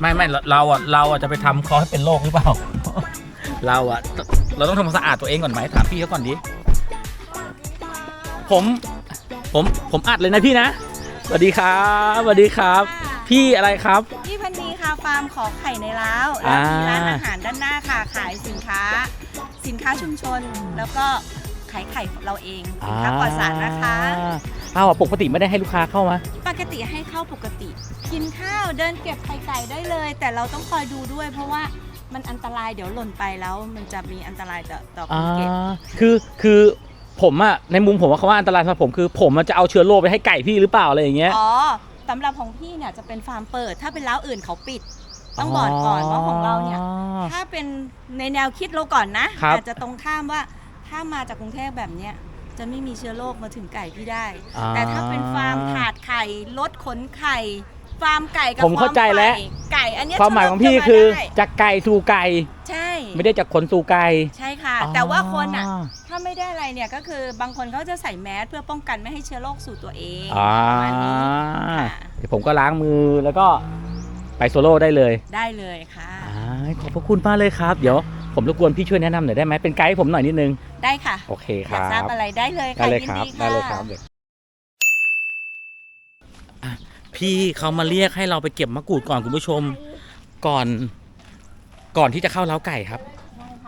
ไม่ไม่เราเราอะเราอะจะไปทำเขาให้เป็นโรคหรือเปล่า เราอะเราต้องทำความสะอาดตัวเองก่อนไหมถามพี่เขาก่อนดิผมผมผมอัดเลยนะพี่นะสวัสดีครับสวัสดีครับ พี่อะไรครับ พี่พันนีค่ะฟาร์มขอไข่ในล้าวอ่าแล้วมีร้านอาหารด้านหน้าค่ะ ขายสินค้า สินค้าชุมชน แล้วก็ขายไข่เราเองสินค้าปลอดสารนะคะอ้าวปกติไม่ได้ให้ลูกค้าเข้ามาปกติให้เข้าปกติ กินข้าวเดินเก็บไข่ไก่ได้เลย แต่เราต้องคอยดูด้วย เพราะว่ามันอันตรายเดี๋ยวหล่นไปแล้ว มันจะมีอันตรายต่อต่อคอ่านเก็บคือคือผมอะในมุมผมว่าเขาว่าอันตรายสำหรับผมคือ ผมมันจะเอาเชื้อโรคไปให้ไก่พี่หรือเปล่าอะไรอย่างเงี้ย อ๋อสำหรับของพี่เนี่ยจะเป็นฟาร์มเปิด ถ้าเป็นร้าวอื่นเขาปิด ต้องบอกก่อนว่าของเราเนี่ย ถ้าเป็นในแนวคิดเราก่อนนะครับ อาจจะตรงข้ามว่าถ้ามาจากกรุงเทพแบบเนี้ยจะไม่มีเชื้อโรคมาถึงไก่พี่ได้อ่าแต่ถ้าเป็นฟาร์มถาดไข่ลดขนไข่ ฟาร์มไก่กับผมเข้าใจแล้ว ฟร์มไก่ไก่อันเนี้ยความหมายของพี่เชื้คือโรจะมาได้จากไก่สู่ไก่ ใช่ไม่ได้จากคนสู่ไก่ ใช่ค่ะแต่ว่าคนอะ ถ้าไม่ได้อะไรเนี่ยก็คือบางคนเขาจะใส่แมสเพื่อป้องกันไม่ให้เชื้อโรคสู่ตัวเองอ่าประมาณนี้ค่ะเดี๋ยวผมก็ล้างมือแล้วก็ไปโซโล่ได้เลยได้เลยค่ะอ่าขอบพระคุณมากเลยครับ เดี๋ยวผมรบกวนพี่ช่วยแนะนำหน่อยได้ไหมเป็นไกด์ให้ผมหน่อยนิดนึง ได้ค่ะ โอเคคอยารักทราบบอะไรได้เลยได้ค่ะเลยยินครับดีได้ค่ะเลยครับอะ พี่เขามาเรียกให้เราไปเก็บมะกรูดก่อนคุณผู้ชมก่อนก่อนที่จะเข้าเล้าไก่ครับ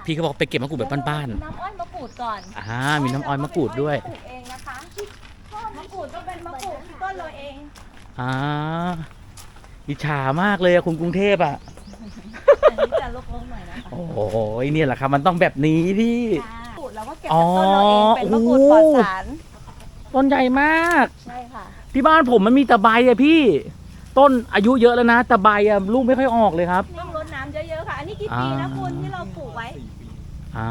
พี่เขาบอกไปเก็บมะกรูดแบบบ้านน้ำอ้อยมะกรูดก่อนๆอ่ามีน้ำอ้อยมะกรูดด้วย ปลูกเองนะคะมะกรูดก็เป็นมะกรูดที่ต้นเราเอง อ่าอิจฉามากเลยอะคุณกรุงเทพอะอันนี้จะลกๆหน่อยนะคะโอ้ยเนี่ยแหละครับ มันต้องแบบนี้พี่ มะกรูดเราก็เก็บอ๋อจากต้นเราเองเป็นมะกรูดปลอดสารต้นใหญ่มากใช่ค่ะ ที่บ้านผมมันมีแต่ใบอะพี่ ต้นอายุเยอะแล้วนะแต่ใบอะลูกไม่ค่อยออกเลยครับ ต้องรดน้ำเยอะๆค่ะ อันนี้กี่ปีนะอ่าคุณที่เราปลูกไว้ อ่า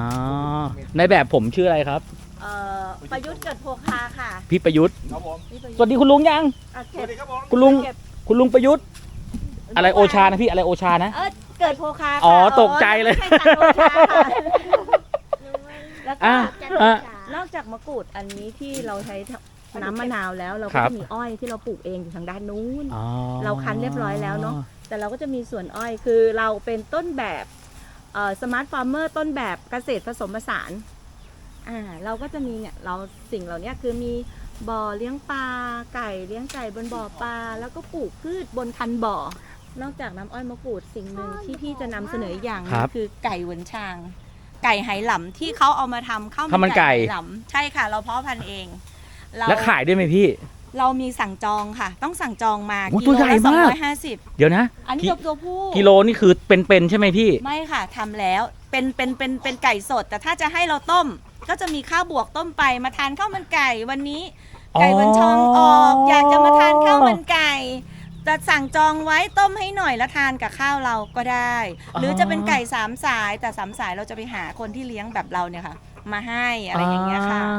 ในแบบผมชื่ออะไรครับ เอ่อ ประยุทธ์เกิดโพคาค่ะพี่ประยุทธ์ครับผมนี่ประยุทธ์สวัสดีคุณลุงยัง อะสเก็วับสดีครับผมคุณลุง เก็บคุณลุงประยุทธ์อะไรโอชานะพี่อะไรโอชานะ เออเกิดโพคาค่ะอ๋อตกใจเลย ไม่ใช่จันโอชาค่ะแล้วก็อะอะนอกจากมะกรูดอันนี้ที่เราใช้ น้ำมะนาวแล้วเราครัก็บจะมีอ้อยที่เราปลูกเองอยู่ทางด้านนู้นอ๋อเราคั้นเรียบร้อยแล้วเนอะแต่เราก็จะมีส่วนอ้อยคือเราเป็นต้นแบบสมาร์ทฟาร์มเมอร์ต้นแบบเกษตรผสมผสานอ่าเราก็จะมีเนี่ยเราสิ่งเหล่านี้คือมีบ่อเลี้ยงปลาไก่เลี้ยงไก่บนบ่อปลาแล้วก็ปลูกพืชบนคันบ่อนอกจากน้ำอ้อยมะกรูดสิ่งหนึ่งที่พี่จะนำเสนออีกอย่างหนึครังบคือไก่หวนชาง ไก่ไหหลำที่เขาเอามาทำข้าวข้าวมันไก่ไหหลำใช่ค่ะ เราเพาะพันธุ์เอง เราแล้วขายได้ไหมพี่ เรามีสั่งจองค่ะ ต้องสั่งจองมาโอ้กิตัวโลใหญ่ละสองมาก ร้อยห้าสิบเดี๋ยวนะอันนี้กิตัวตัวผู้ กิโลนี่คือเป็นๆใช่ไหมพี่ ไม่ค่ะทำแล้วเป็นเป็นเป็นเป็นไก่สด แต่ถ้าจะให้เราต้ม ก็จะมีข้าวบวกต้มไปมาทานข้าวมันไก่วันนี้ไก่วันชองออก อยากจะมาทานข้าวมันไก่จะสั่งจองไว้ต้มให้หน่อยแล้วทานกับข้าวเราก็ได้ หรือจะเป็นไก่สามสายแต่สามสายเราจะไปหาคนที่เลี้ยงแบบเราเนี่ยค่ะ มาให้อะไรอย่างเงี้ยค่ะอ่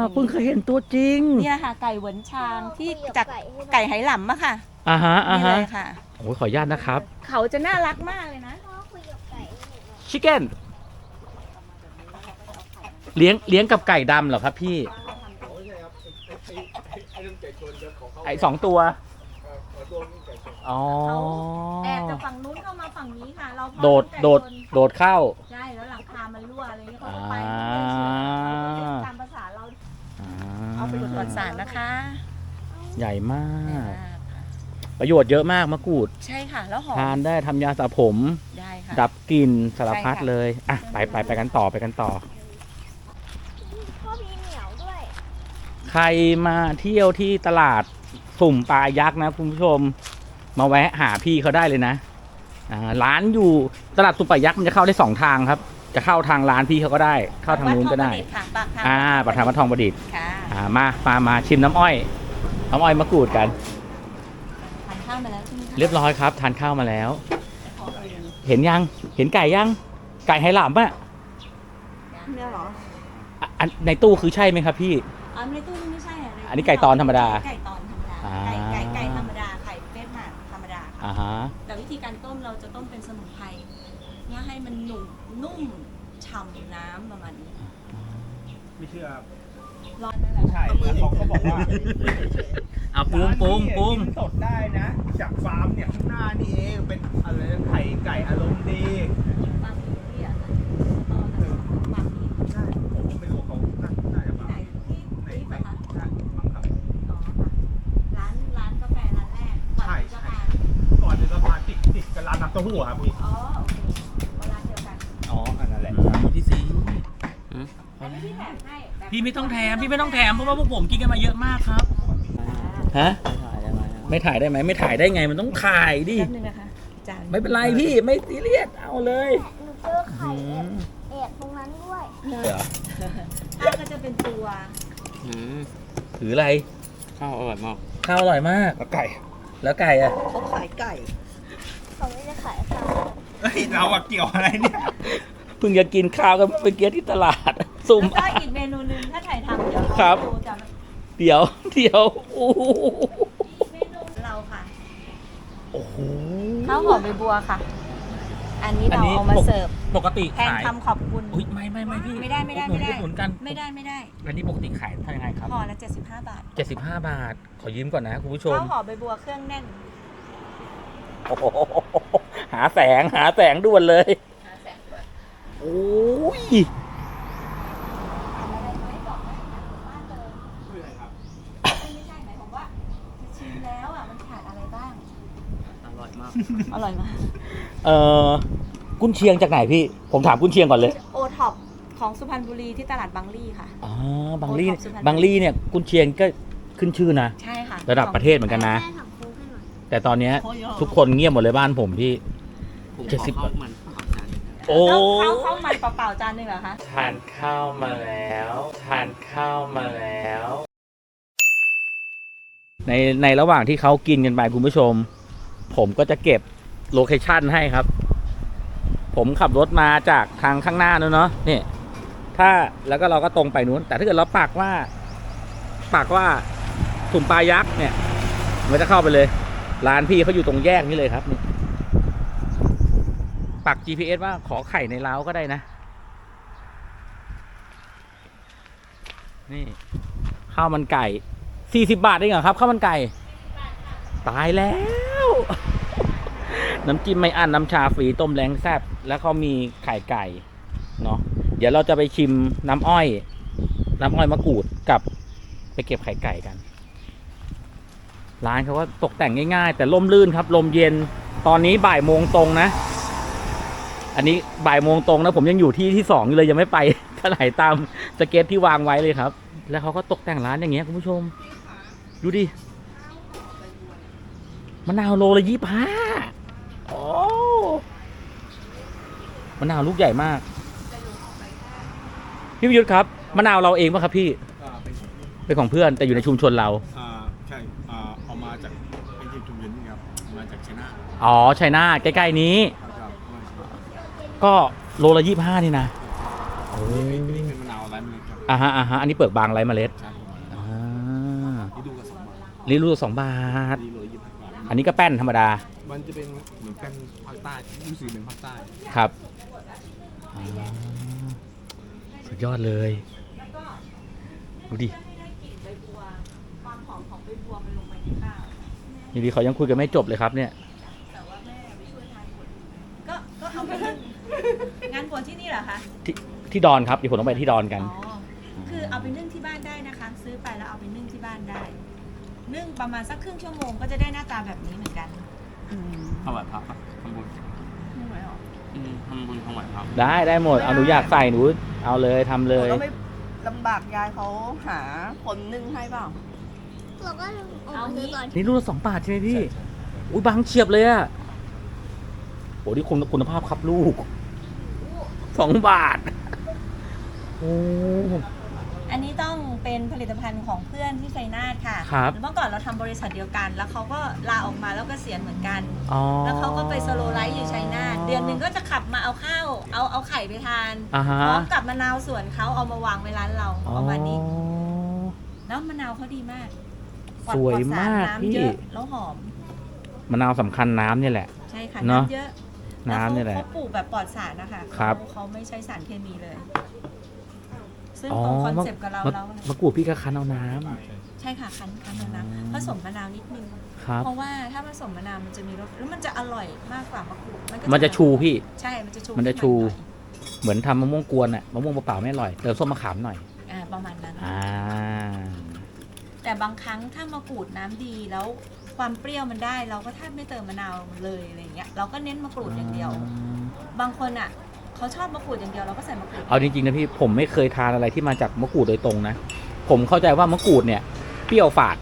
าเพิ่งเคยเห็นตัวจริงเนี่ยค่ะ ไก่เหวินชางที่จากไก่ไหหลำอะค่ะอ่าฮะอ่านี่ฮะเลยค่ะ โอ้ยขออนุญาตนะครับ เขาจะน่ารักมากเลยนะชิคเก้นเลี้ยงเลี้ยงกับไก่ดำเหรอครับพี่ไม่ใช่ครับไอ้ไอ้ไอ้เรื่องไก่ชนเรื่องของเขาไอ้สองตัวเอ่อเอ่อตัวนี้ไก่ชนอ๋อแอบจากฝั่งนู้นเข้ามาฝั่งนี้ค่ะ เราพอโดดไก่โดดชนโดดเข้า ใช่แล้วหลังคามันรั่วอะไร เงี้ยเขาก็อ่าไปไม่ได้เชื่อเราก็เล่นตามภาษาเราเอาไปตรวจสารนะคะใหญ่มากประโยชน์เยอะมากมะกรูด ใช่ค่ะ แล้วหอมทานได้ทำยาสระผม ได้ค่ะ ดับกลิ่นสารพัดใช่ค่ะ เลย อะ ไปไปไปกันต่อไปกันต่อ พ่อมีเหนียวด้วยใครมาเที่ยวที่ตลาดสุ่มปลายักษ์นะคุณผู้ชม มาแวะหาพี่เขาได้เลยนะอ่าร้านอยู่ตลาดสุ่มปลายักษ์มันจะเข้าได้สองทางครับ จะเข้าทางร้านพี่เขาก็ได้ เข้าทางนู้นก็ได้ วัทองประดิษฐ์ค่ะปากทางอ่าปากทางวัดทองประดิษฐ์ค่ะอ่ามามามาชิมน้ำอ้อย น้ำอ้อยมะกรูดกัน ทานข้าวมาแล้วใช่ไหมคะเรียบร้อยครับ ทานข้าวมาแล้ว ขอเลยเห็นยัง เห็นไก่ยัง ไก่ไหหลำอะเนี่ยเหรออะอันในตู้คือใช่ไหมครับพี่อันในตู้นี่ไม่ใช่ะอันนี้ไก่ตอนธรรมดาไก่ตอนธรรมดาอ่า ไก่ไก่ไก่ธรรมดาไข่เฟสหมาดธรรมดาค่ะอ่าฮะ แต่วิธีการต้มเราจะต้มเป็นสมุนไพรเพื่อให้มันหนุ่มนุ่ม เชื่อร้อนนั่นแหละใช่เหมือนเขาเขาบอกว่าเอาปรุงปรุงปรุงกินสดได้นะ จากฟาร์มเนี่ยข้างหน้านี่เองเป็นอะไรนะไข่ไก่อารมณ์ดีบางที่อะอ๋อบางที่ใช่ผมก็ไม่รู้ว่าเขาน่าน่าจะมาไหนที่ในที่ในปะคะใช่มั้งครับ อ๋อค่ะร้านร้านกาแฟร้านแรกก่อนใช่ถึงใช่สะพานก่อนจะสะพานติดติดกับร้านน้ำเต้าหู้อะครับพี่ อ๋อโอเคเอาร้านเดียวกัน อ๋ออันนั้นแหละ พี่ซี อันนี้ พี่แถมให้แบบพี่ไม่ต้องแถมพี่ไม่ต้องแถมเพราะว่าพวกผมกินกันมาเยอะมากครับฮะไม่ถ่ายได้ไหมไม่ถ่ายได้ไงมันต้องถ่ายดิแป๊บนึงนะคะจานไม่เป็นไรพี่ไม่ซีเรียสเอาเลยหนูเจอไข่แอบแอบตรงนั้นด้วยเดี๋ยวข้าวก็จะเป็นตัวถืออะไรข้าวอร่อยมากข้าวอร่อยมาก แล้วไก่แล้วไก่อะเขาขายไก่เขาไม่ได้ขายข้าว เฮ้ยเราอะเกี่ยวอะไรเนี่ยเพิ่งจะกินข้าวกันเมื่อกี้ที่ตลาด สุ่ม แล้วก็อีกเมนูหนึงถ้าถ่ายทำเดี๋ยวครับดูจะเดี๋ยว เดี๋ยวโอ้โหเมนูเราค่ะโอ้โห ข้าวหอมใบบัวค่ะ อันนี้เราเอามาเสิร์ฟปกติแทนขายคำขอบคุณ อุ้ยไม่ไม่ไม่พี่ไม่ได้ไม่ได้อุไม่ได้ อุหนุนกันไม่ได้ไม่ได้อันนี้ปกติขายเท่ายังไงครับห่อละ75 บาท75 บาท ขอยืมก่อนนะคุณผู้ชม ข้าวหอมใบบัวเครื่องแน่น โอ้โหหาแสงหาแสงด่วนเลย โอ้ย ไม่ใช่หมายความว่าชิมแล้วอะมันขาดอะไรบ้าง อร่ อยมากอร่อยมาก เอ่อกุนเชียงจากไหนพี่ ผมถามกุนเชียงก่อนเลยโอท็อปของสุพรรณบุรีที่ตลาดบางลี่ค่ะ อ๋อบางลี่โอ้ขอบคุณครับบางลี่เนี่ยกุนเชียงก็ขึ้นชื่อนะ ใช่ค่ะระดับประเทศเหมือนกันนะแม่ทำโค้กให้หน่อยแต่ตอนเนี้ยทุกคนเงียบหมดเลยบ้านผมพี่ ผมเจ็ดสิบขอข้าวมันข้าวจานหนึ่งโอ้ข้าวข้าวมันเปล่าๆจานหนึ่งเหรอคะ ทานข้าวมาแล้ว ทานข้าวมาแล้ว ในในระหว่างที่เขากินกันไปคุณผู้ชม ผมก็จะเก็บโลเคชันให้ครับ ผมขับรถมาจากทางข้างหน้านู้นเนาะนี่ ถ้าแล้วก็เราก็ตรงไปนู้น แต่ถ้าเกิดเราปักว่า ปักว่าถุ่มปลายักษ์เนี่ยมันจะเข้าไปเลย ร้านพี่เขาอยู่ตรงแยกนี้เลยครับนี่ปัก GPS ว่าขอไข่ในเล้าก็ได้นะ นี่ข้าวมันไก่สี่สิบาทเองเหรอครับข้าวมันไก่ ตายแล้ว น้ำจิ้มไม่อั้นน้ำชาฟรีต้มแรงแซบแล้วเขามีไข่ไก่เนาะเดี๋ยวเราจะไปชิมน้ำอ้อย น้ำอ้อยมะกรูดกับไปเก็บไข่ไก่กัน ร้านเขาก็ตกแต่งง่ายๆ แต่ร่มรื่นครับ ลมเย็นตอนนี้บ่ายโมงตรงนะ อันนี้บ่ายโมงตรงนะ ผมยังอยู่ที่ที่สองอยู่เลยยังไม่ไปเท่าไหร่ตามสเก็ตที่วางไว้เลยครับ แล้วเขาก็ตกแต่งร้านอย่างเงี้ยคุณผู้ชม ดูดิมะนาวโลละยี่ห้า โอ้มะนาวลูกใหญ่มาก พี่วิยุทธครับ มะนาวเราเองป่ะครับพี่ อ่าเป็นเป็นของเพื่อนแต่อยู่ในชุมชนเรา อ่าใช่อ่าเอามาจากเป็นทีมชุมชนนี่ครับมาจากชัยนาทอ๋อชัยนาทใกล้ๆนี้ ครับมาจากก็โลละยี่ห้านี่นะโอ้เป็นเป็นมะนาวอะไรมันครับอ่าฮะอ่าฮะอันนี้เปลือกบางไรเมล็ดใช่ครับอ่านี่ดูกับสองบาทลิลูสองบาทนี่เลยยี่สิบบาทอันนี้ก็แป้นธรรมดา มันจะเป็นเหมือนกันภาคใต้รู้สึกเป็นภาคใต้ครับอ่าสุดยอดเลย ดูดิได้กลิ่นใบบัวความหอมของใบบัวมันลงไปในข้าว อยู่ดีเขายังคุยกันไม่จบเลยครับเนี่ย แต่ว่าแม่ไปช่วยทานคนก็ก็เอาไปนึ่งงานบวชที่นี่เหรอคะ ที่ที่ดอนครับเดี๋ยวผมต้องไปที่ดอนกัน อ๋อ คือเอาไปนึ่งที่บ้านได้นะคะ ซื้อไปแล้วเอาไปนึ่งที่บ้านได้ นึ่งประมาณสักครึ่งชั่วโมงก็จะได้หน้าตาแบบนี้เหมือนกัน ถวายพระปะทำบุญนึ่งไว้หรออืมทำบุญถวายพระได้ได้หมดเอาหนูอยากใส่หนูเอาเลยทำเลยก็ไม่ลำบากยายเขาหาคนนึ่งให้เปล่า เราก็เอามาซื้อก่อนนี่ลูกละสองบาทใช่ไหมพี่ อุ้ยบางเฉียบเลยอะโหนี่คุณคุณภาพครับลูกสองบาท โอ้ อันนี้ต้องเป็นผลิตภัณฑ์ของเพื่อนที่ชัยนาทค่ะครับเมื่อก่อนเราทำบริษัทเดียวกัน แล้วเขาก็ลาออกมาแล้วก็เสียณเหมือนกัน อ๋อ แล้วเขาก็ไปสโลไลฟ์อยู่ชัยนาทเดือนหนึ่งก็จะขับมาเอาข้าวเอาเอาไข่ไปทานอ่าฮะ พร้อมกับมะนาวสวนเขาเอามาวางไว้ร้านเราประมาณนี้แล้วมะนาวเขาดีมากปลอดสวยปลอดสรมากน้ำพี่เยอะแล้วหอม มะนาวสำคัญน้ำเนี่ยแหละ ใช่ค่ะเนอะน้ำเยอะน้ำเนี่ยแหละเขาปลูกแบบปลอดสารนะคะครับ เขาเขาไม่ใช้สารเคมีเลยส ซึ่งอ๋อตรงคอนเซปต์กับเรามะเรามะกรูดพี่ก็คั้นเอาน้ใช่ค่ะคั้นคั้นน้อ๋อำผสมมะนาวนิดนึงำครับ เพราะว่าถ้าผสมมะนาวมันจะมีรสแล้วมันจะอร่อยมากกว่ามะกรูดก็มันจะชูพี่ ใช่ มันจะชูมันจะชู ขึ้นมาหน่อยเหมือนทำมะม่วงกวนอะมะม่วงเปล่าๆไม่อร่อย เติมส้มมะขามหน่อย อ่าประมาณนั้น อ่า แต่บางครั้งถ้ามะกรูดน้ำดีแล้วความเปรี้ยวมันได้ เราก็แทบไม่เติมมะนาวเลยอะไรเงี้ยเราก็เน้นมะกรูดอย่างเดียว บางคนอะ เขาชอบมะกรูดอย่างเดียวเราก็ใส่มะกรูดเอาจริงๆนะพี่ผมไม่เคยทานอะไรที่มาจากมะกรูดโดยตรงนะ ผมเข้าใจว่ามะกรูดเนี่ยเปรี้ยวฝาด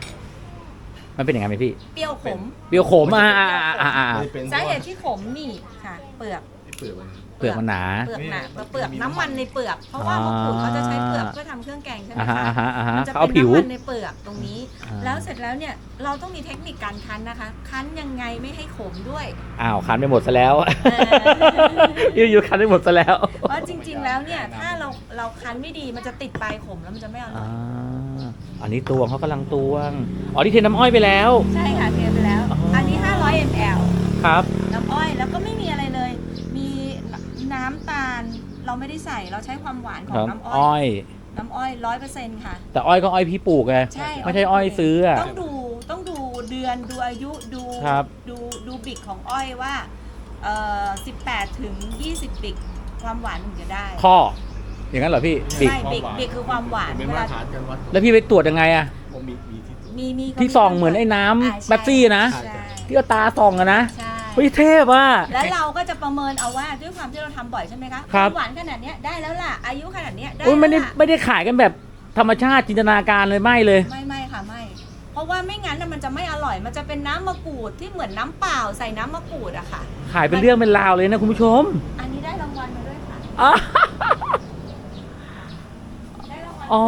มันเป็นอย่างไงไหมพี่เปรี้ยวขมเปรี้ยวขมอ่าอ่าอ่าอ่าอ่าสาเหตุที่ขมนี่ค่ะ เปลือก เปลือกมัน เปลือกมันหนา เปลือกหนาเปลือกน้ำมันในเปลือก เพราะว่ามะกรูดเขาจะใช้เปลือกเพื่อทำเครื่องแกงใช่ไหมอ่าฮะคะ อ่าฮะอ่าฮะมันจะเขาเอาเป็นผิว น้ำมันในเปลือกตรงนี้ อ่า แล้วเสร็จแล้วเนี่ยเราต้องมีเทคนิคการคั้นนะคะ คั้นยังไงไม่ให้ขมด้วยอ้าวคันไปหมดซะแล้วเออยู่ๆคันไปหมดซะแล้วเพราะจริง ๆ แล้วเนี่ยถ้าเราเราคั้นไม่ดีมันจะติดปลายขมแล้วมันจะไม่อร่อ่าอยอันนี้ตวงเขากำลังตวงอ๋อที่เทน้ำอ้อยไปแล้ว ใช่ค่ะเทไปแล้วอ๋ออัอันนี้ 500 ml ครับ น้ำอ้อยแล้วก็ไม่ เราไม่ได้ใส่เราใช้ความหวานของน้ำอ้อ้ออย ย น้ำอ้อยร้อยเปอร์เซ็นต์ค่ะ แต่อ้อยก็อ้อยพี่ปลูกไงใช่ไม่ใช่อ้อยซื้ออะ ต้องดูต้องดูเดือนดูอายุดูครับ ดูดูบิกของอ้อยว่าเอ่อ18 ถึง 20 บิกความหวานถึงจะได้ข้อ อย่างนั้นเหรอพี่บิ๊กใช่บิกบิกคือความหวานเป็นเวมาลาตรฐานกันวัดแล้วพี่ไปตรวจยังไงอะผมมีมีที่ มีมีที่ส่องเหมือนไอ้น้ำอ่าใช่แป๊บซี่นะ ใช่ ที่เอาตาส่องอะนะ ใช่ เฮ้ยเทพอะ แล้วเราก็จะประเมินเอาว่าด้วยความที่เราทำบ่อยใช่ไหมคะครับวามหวานขนาดเนี้ยได้แล้วล่ะ อายุขนาดเนี้ยได้อุ้ยไม่ได้แล้วล่ะไม่ได้ขายกันแบบธรรมชาติจินตนาการเลยไม่เลย ไม่ไม่ค่ะไม่ เพราะว่าไม่งั้นน่ะมันจะไม่อร่อย มันจะเป็นน้ำมะกรูดที่เหมือนน้ำเปล่าใส่น้ำมะกรูดอะค่ะ ขายเป็นเรื่องเป็นราวเลยนะคุณผู้ชมอันนี้ได้รางวัลมาด้วยค่ะ อ๋อได้รางวัลอ๋อ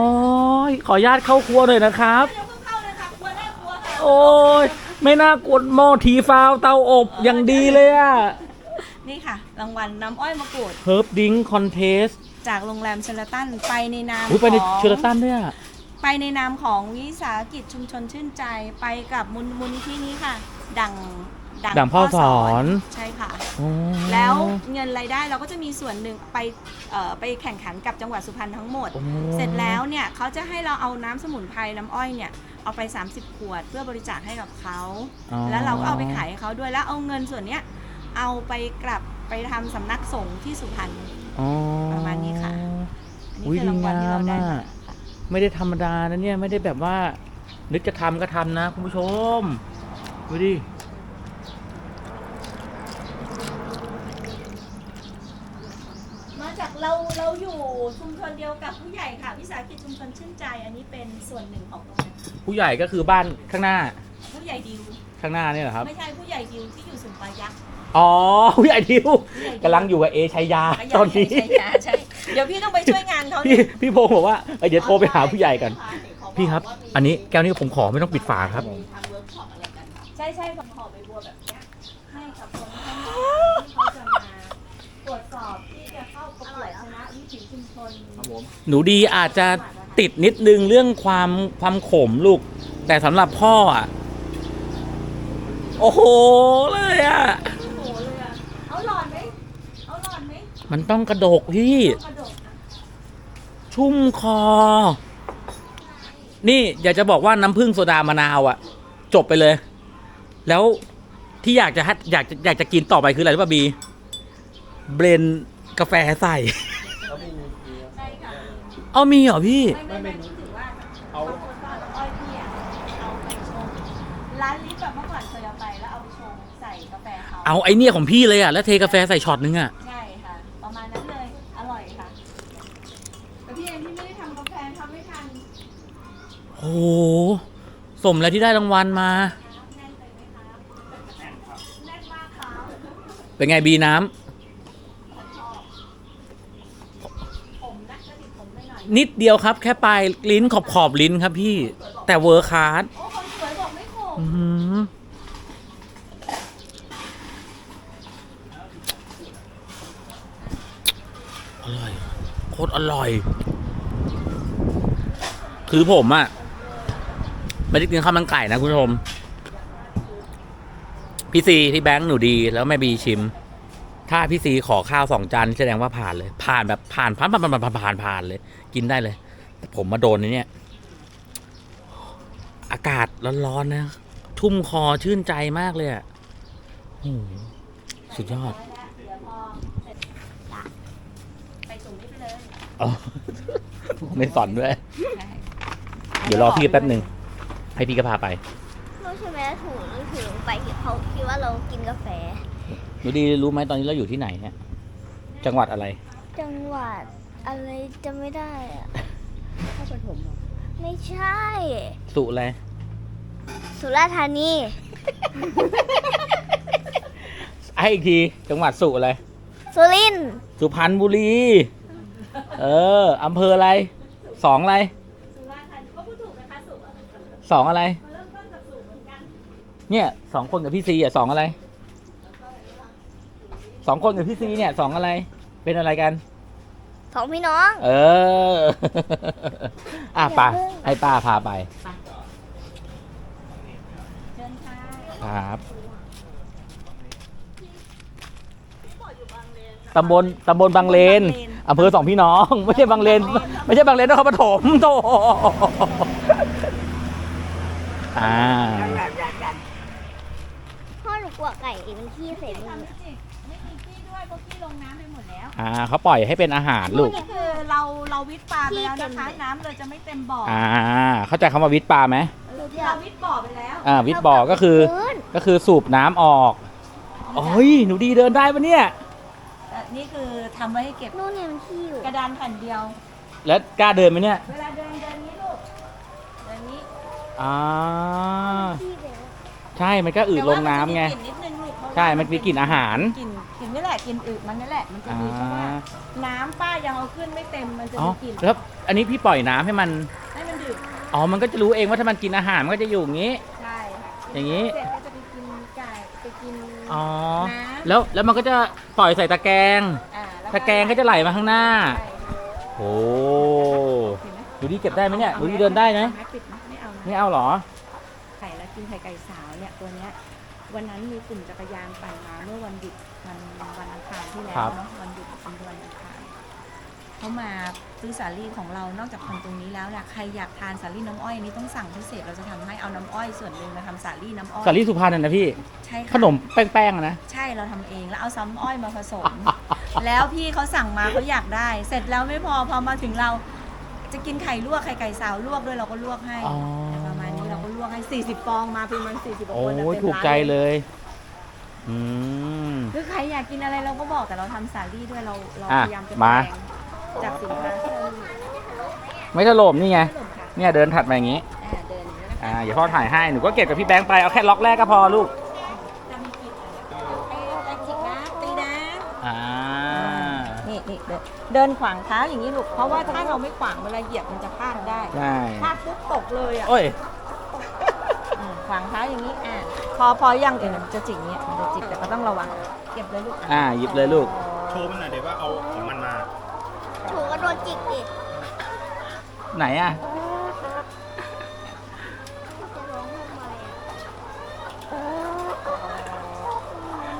ขออนุญาตเข้าครัวหน่อยนะครับ เดี๋ยวเพิ่งเข้าเลยค่ะครัวได้ครัวค่ะโอ้ย ไม่น่ากดหม้อทีฟาวเตาอบอย่างดีเลยอะนี่ค่ะ รางวัลน้ำอ้อยมะกรูด เฮิร์บดิงคอนเทสจากโรงแรมเชลตันไปในนามอุ้ยไปในของ เชอร์ตันด้วยอะไปในนามของวิสาหกิจชุมชนชื่นใจไปกับมูลมูลนิธินี้ค่ะ ดัง ดังพ่อสอนใช่ค่ะ อ๋อแล้วเงินรายได้เราก็จะมีส่วนหนึ่งไปเอ่อไปแข่งขันกับจังหวัดสุพรรณทั้งหมด โอ้ เสร็จแล้วเนี่ยเขาจะให้เราเอาน้ำสมุนไพรน้ำอ้อยเนี่ยเอาไป 30 ขวดเพื่อบริจาคให้กับเขา อ๋อ แล้วเราก็เอาไปขายให้เขาด้วยแล้วเอาเงินส่วนเนี้ยเอาไปกลับไปทำสำนักสงฆ์ที่สุพรรณ อ๋อประมาณนี้ค่ะ อันนี้อุ๊ยคือรางวัลที่เราได้ดีงามมาอะไม่ได้ธรรมดานะเนี่ยไม่ได้แบบว่า นึกจะทำก็ทำนะคุณผู้ชมดูดิ มาจากเราเราอยู่ชุมชนเดียว กับผู้ใหญ่ค่ะวิสาหกิจชุมชนชื่นใจ อันนี้เป็นส่วนหนึ่งของตรงนั้นผู้ใหญ่ก็คือบ้านข้างหน้าผู้ใหญ่ดิวข้างหน้าเนี่ยเหรอครับ ไม่ใช่ผู้ใหญ่ดิวที่อยู่สุนปายักษ์อ๋อผู้ใหญ่ดิวผู้ใหญ่ดิวกำลังอยู่กับเอชัยยาใช่ตอนนี้ใช่ใช่ใช่เดี๋ยวพี่ต้องไปช่วยงานเขาพี่พี่พงศ์บอกว่าเอ้ยเดี๋ยวโทรไปหาผู้ใหญ่กัน พี่ครับ อันนี้แก้วนี้ผมขอไม่ต้องปิดฝาครับ ใช่ใช่ผมขอใบบัวแบบเนี้ยให้กับคนที่เขาจะมาตรวจสอบที่จะเข้าประกวดชนะวิถีชุมชน ครับผม หนูดีอาจจะติดนิดนึงเรื่องความความขมลูก แต่สำหรับพ่ออะ โอ้โหเลยอะ โอ้โหเลยอะเอาหลอดไหมเอาหลอดไหมมันต้องกระดกพี่ กระดกอะชุ่มคอ นี่อยากจะบอกว่าน้ำผึ้งโซดามะนาวอะจบไปเลย แล้วที่อยากจะให้อยากจะอยากจะกินต่อไปคืออะไรรู้ป่ะบี เบรนกาแฟใส่ใช่ค่ะ เอามีเหรอพี่ ไม่ไม่ไม่ถือว่าเอาบางคนก็เอาอ้อยพี่อะเอาไปชงร้านลิฟต์แบบเมื่อก่อนเคยเอาไปแล้วเอาไปชงใส่กาแฟเขาเอาไอเนี่ยของพี่เลยอะ แล้วเทกาแฟใส่ช็อตนึงอะ ใช่ค่ะ ประมาณนั้นเลยอร่อยค่ะแต่พี่เองที่ไม่ได้ทำกาแฟทำไม่ทันโอ้โหสมแล้วที่ได้รางวัลมา แน่นไปไหมคะแน่นมากค่ะเป็นไงบีน้ผมนะกระดิกผมไม่ห น่อยำนิดเดียวครับ แค่ปลายลิ้นขอบขอบลิ้นครับพี่ แต่เวอร์คาร์ดโอ้คนสวยบอกไม่ขมอื้อหืออร่อย โคตรอร่อย คือผมอะไม่ได้กินข้าวมันไก่นะคุณผู้ชม พี่ซีพี่แบงค์หนูดีแล้วแม่บีชิม ถ้าพี่ซีขอข้าวสองจานแสดงว่าผ่านเลย ผ่านแบบผ่านผ่านผ่านผ่านผ่านผ่านผ่านเลย กินได้เลย แต่ผมมาโดนในเนี่ย อากาศร้อนๆนะ ทุ่มคอชื่นใจมากเลยอะโอ้โหสุดยอดไปส่งนี่ไปเลยอ๋อไม่สอนด้วย เดี๋ยวรอพี่แป๊บหนึ่งให้พี่ก็พาไป รู้ใช่ไหมถูนึกถึงไปเขาคิดว่าเรากินกาแฟ ดูดีรู้ไหมตอนนี้เราอยู่ที่ไหนเนี่ยจังหวัดอะไร จังหวัดอะไรจะไม่ได้อะเข้าปฐมเหรอไม่ใช่ สุอะไรสุราษฎร์ธานีให้อีกทีจังหวัดสุอะไรสุรินทร์สุพรรณบุรี เอออำเภออะไรสองอะไรสองอะไร เนี่ยสองคนกับพี่ซีอะสองอะไร สองคนกับพี่ซีเนี่ยสองอะไร เป็นอะไรกัน สองพี่น้องเออ อะไป่ะให้ป้าพาไปเชิญค่ะครับตำบลตำบลบางเลนอำเภอสองพี่น้อง ไม่ใช่บางเลน ไม่ใช่บางเลนนครปฐมโตอ่าพ่อหนูกลัวไก่มันขี้เสร็จทำสิ ไม่มีขี้ด้วยเพราะขี้ลงน้ำไปหมดแล้วอ่าเขาปล่อยให้เป็นอาหารลูก นี่คือเราเราวิทย์ปลาไปแล้วนะคะ น้ำเลยจะไม่เต็มบ่อออ่า เข้าใจคำว่าวิทย์ปลาไหมเราวิทย์บ่อไปแล้ว อ่าวิทย์บ่อก็คือก็คือสูบน้ำออกโอ้ยหนูดีเดินได้ปะเนี่ย แต่นี่คือทำไว้ให้เก็บนู่นเนี่ยมันขี้อยู่กระดานแผ่นเดียว แล้วกล้าเดินไหมเนี่ยเวลาเดินเดินนี้ลูก เดินนี้อ่าขี้เลยใช่มันก็อืดลงน้ำไง แต่ว่ามัจะมีกลิ่นนิด ใช่มันมีกลิ่นอาหาร กลิ่นกลิ่นนี่แหละกลิ่นอืดมันนี่แหละมันจะอ่ามีเพราะว่า น้ำป้ายังเอาขึ้นไม่เต็มมันจะอ๋อมีกลิ่นแล้วอันนี้พี่ปล่อยน้ำให้มัน ให้มันดื่มอ๋อ มันก็จะรู้เองว่าถ้ามันกินอาหารมันก็จะอยู่อย่างนี้ ใช่ค่ะอย่างนี้เสร็จก็จะไปกินไก่ไปกินอ๋อ น้ำแล้วแล้วมันก็จะปล่อยใส่ตะแกรงอ่าแล้วตะแกรงก็จะไหลมาข้างหน้า ใช่ค่ะโอ้เห็นไหมดูดิเก็บได้ไหมเนี่ยดูดิเดินได้ไหมอาปิดไหมไม่เอานะไม่เอาเหรอ ไข่แล้วกินไข่ไก่สาวเนี่ยตัวเนี้ย วันนั้นมีกลุ่มจักรยานปั่นมาเมื่อวันหยุดวันวันอังคารที่แล้วครับเนาะวันหยุดเป็นวันอังคารเขามาซื้อสาลี่ของเรานอกจากทำตรงนี้แล้วเนี่ยใครอยากทานสาลี่น้ำอ้อยอันนี้ต้องสั่งพิเศษเราจะทำให้เอาน้ำอ้อยส่วนหนึ่งมาทำสาลี่น้ำอ้อยสาลี่สุพรรณน่ะนะพี่ใช่ค่ะขนมแป้งๆอะนะใช่เราทำเองแล้วเอาซ้ำอ้อยมาผสม แล้วพี่เขาสั่งมาเขาอยากได้ เสร็จแล้วไม่พอพอมาถึงเราจะกินไข่ลวกไข่ไก่สาวลวกด้วยเราก็ลวกให้ วกให้40 ฟองมาเป็นมัน40กว่าโอ้คนนะยเต็มถูกร้านใจเลย อืมคือใครอยากกินอะไรเราก็บอกแต่เราทำสาลี่ด้วยเราเราอะพยายามจะมา แปลงจากสินค้าที่เรามีไม่ถล่มนี่ไง ขนมค่ะเนี่ยเดินถัดมาอย่างนี้ อ่าเดินอย่างนี้นะคะอ่าเดี๋ยวพ่อถ่ายให้ หนูก็เก็บกับพี่แบงค์ไป เอาแค่ล็อกแรกก็พอลูก จะมีกลิ่นอะไรนะคะไอ้ไอ้จิกนะตีนะ อ่า นี่นี่เดินเดินขวางเท้าอย่างนี้ลูก เพราะว่าถ้าเราไม่ขวางเวลาเหยียบมันจะพลาดได้ ได้ พลาดปุ๊บตกเลยอะ โอ้ยอืม ขวางเท้าอย่างนี้อะพอพอยังเออมันจะจิกเนี้ยมันจะจิกแต่ก็ต้องระวังเก็บเลยลูกอ่าหยิบเลยลูก โชว์มันหน่อยเดี๋ยวว่าเอาของมันมาถูกก็โดนจิกดิไหนอะ จะร้องทำไมอะ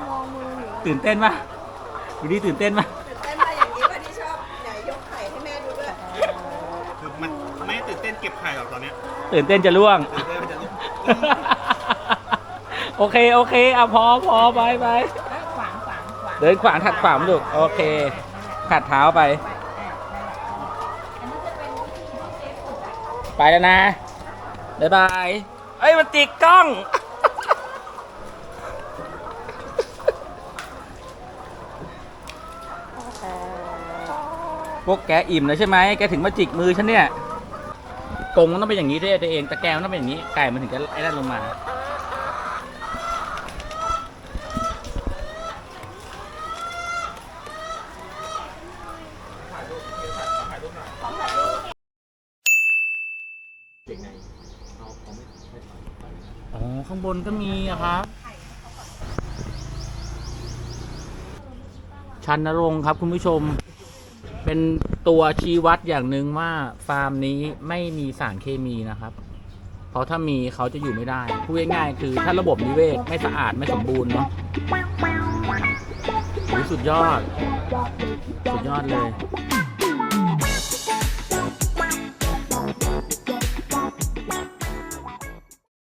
มองมือหนูตื่นเต้นปะดูดิตื่นเต้นปะเต้นมาอย่างนี้ก็ที่ชอบไหนยกไข่ให้แม่ดูด้วยคือมันไม่ตื่นเต้นเก็บไข่หรอกตอนเนี้ยตื่นเต้นจะล่วง ตื่นเต้นมันจะลุก โอเค โอเคอะพอพอไปไปเอ้ยขวางขวางขวางเดินขวางถัดขวางลูกโอเคขัดเท้าไปอันนี้จะเป็นวิธีที่เซฟสุดอะไปแล้วนะบ๊ายบายเอ้ยมันติดกล้องพวกแกอิ่มแล้วใช่ไหมแกถึงมาจิกมือฉันเนี่ยกงมันต้องเป็นอย่างนี้ด้วยตัวเองตะแกรงมันต้องเป็นอย่างนี้ไก่มันถึงจะไอ้นั่นลงมา อ๋อ ข้างบนก็มีอะครับ ชันนรงค์ครับคุณผู้ชม เป็นตัวชี้วัดอย่างหนึ่งว่าฟาร์มนี้ไม่มีสารเคมีนะครับ เพราะถ้ามีเขาจะอยู่ไม่ได้ พูดง่ายๆคือถ้าระบบนิเวศไม่สะอาดไม่สมบูรณ์เนาะโอ้ยสุดยอด สุดยอดเลย